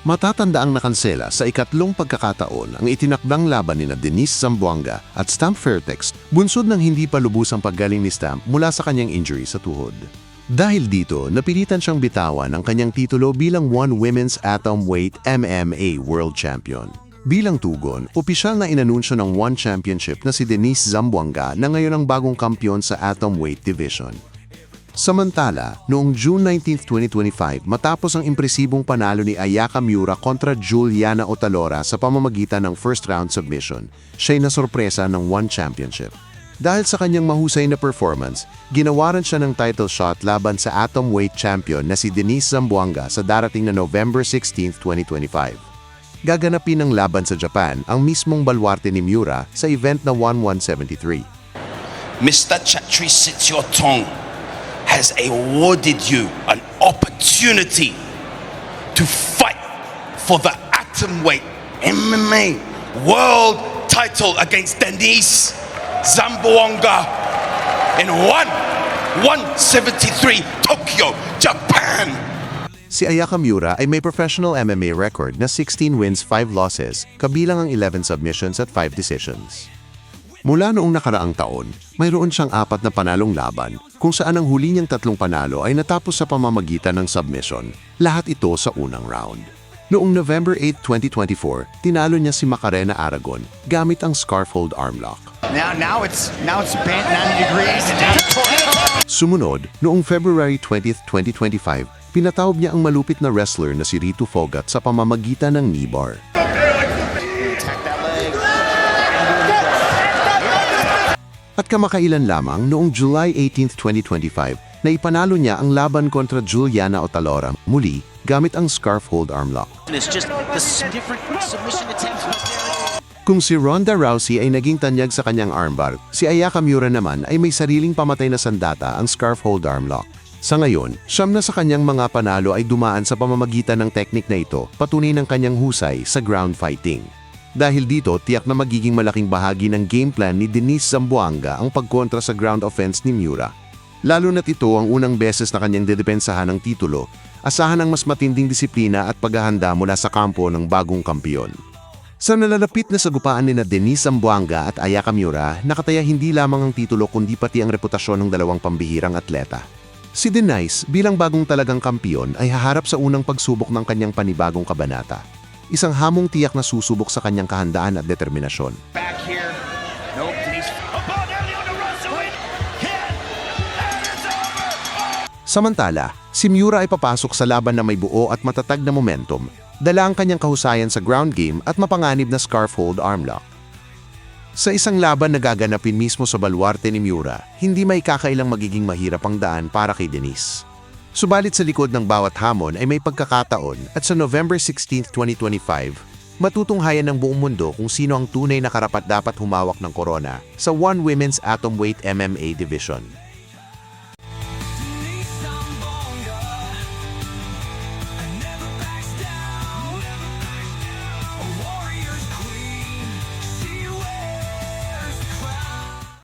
Matatanda ang nakansela sa ikatlong pagkakataon ang itinakdang laban ni na Denise Zamboanga at Stamp Fairtex bunsod ng hindi pa lubusang paggaling ni Stamp mula sa kanyang injury sa tuhod. Dahil dito, napilitan siyang bitawan ang kanyang titulo bilang One Women's Atomweight MMA World Champion. Bilang tugon, opisyal na inanunsyo ng One Championship na si Denise Zamboanga na ngayon ang bagong kampiyon sa Atomweight Division. Samantala, noong June 19, 2025, matapos ang impresibong panalo ni Ayaka Miura kontra Juliana Otalora sa pamamagitan ng first round submission, siya'y nasorpresa ng One Championship. Dahil sa kanyang mahusay na performance, ginawaran siya ng title shot laban sa atomweight champion na si Denise Zamboanga sa darating na November 16, 2025. Gaganapin ng laban sa Japan ang mismong balwarte ni Miura sa event na 1173. Mr. Chatri Sityortong has awarded you an opportunity to fight for the atomweight MMA world title against Denise Zamboanga in 1 173 Tokyo, Japan. Si Ayaka Miura ay may professional MMA record na 16 wins, 5 losses, kabilang ang 11 submissions at 5 decisions. Mula noong nakaraang taon, mayroon siyang apat na panalong laban kung saan ang huli niyang tatlong panalo ay natapos sa pamamagitan ng submission, lahat ito sa unang round. Noong November 8, 2024, tinalo niya si Macarena Aragon gamit ang scarf-hold armlock. Now, now it's now it's bent 90 degrees. Sumunod, noong February 20, 2025, pinatawag niya ang malupit na wrestler na si Rito Fogat sa pamamagitan ng knee bar. At kamakailan lamang noong July 18, 2025, na ipanalo niya ang laban kontra Juliana Otalora muli gamit ang scarf hold submission attempts. Kung si Ronda Rousey ay naging tanyag sa kanyang armbar, si Ayaka Miura naman ay may sariling pamatay na sandata ang scarf hold armlock. Sa ngayon, siyam na sa kanyang mga panalo ay dumaan sa pamamagitan ng teknik na ito, patunay ng kanyang husay sa ground fighting. Dahil dito, tiyak na magiging malaking bahagi ng game plan ni Denise Zamboanga ang pagkontra sa ground offense ni Miura. Lalo na't ito ang unang beses na kanyang dedepensahan ng titulo, asahan ang mas matinding disiplina at paghahanda mula sa kampo ng bagong kampiyon. Sa nalalapit na sagupaan ni na Denise Zamboanga at Ayaka Miura, nakataya hindi lamang ang titulo kundi pati ang reputasyon ng dalawang pambihirang atleta. Si Denise, bilang bagong talagang kampiyon, ay haharap sa unang pagsubok ng kanyang panibagong kabanata. Isang hamong tiyak na susubok sa kanyang kahandaan at determinasyon. Back here. Nope. Denise. Samantala, si Miura ay papasok sa laban na may buo at matatag na momentum, dala ang kanyang kahusayan sa ground game at mapanganib na scarf hold armlock. Sa isang laban na gaganapin mismo sa balwarte ni Miura, hindi may kakailang magiging mahirap ang daan para kay Denise. Subalit sa likod ng bawat hamon ay may pagkakataon at sa November 16, 2025, matutunghayan ng buong mundo kung sino ang tunay na karapat-dapat humawak ng korona sa One Women's Atomweight MMA Division.